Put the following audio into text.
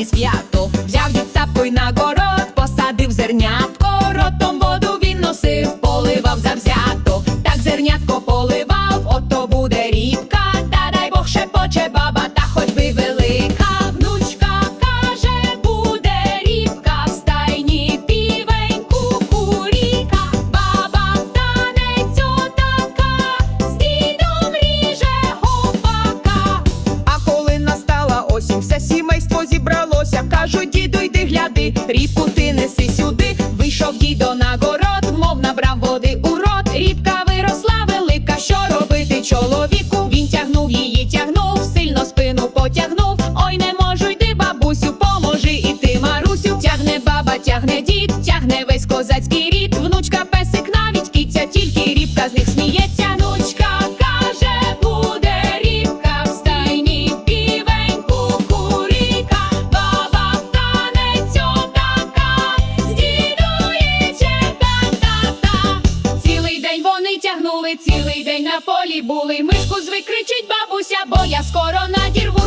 koniec kwiatów Wziął na górę Кажуть, діду, йди гляди, рібку ти неси сюди. Вийшов дідо на город, мов набрав води у рот. Рібка виросла велика, що робити чоловіку? Він тягнув її, тягнув, сильно спину потягнув. Ой, не можу йти, бабусю, поможи і ти, Марусю. Тягне баба, тягне дід, тягне весь козацький рід. Тягнули, цілий день на полі були. Мишку звик кричить бабуся, бо я скоро надірвуся.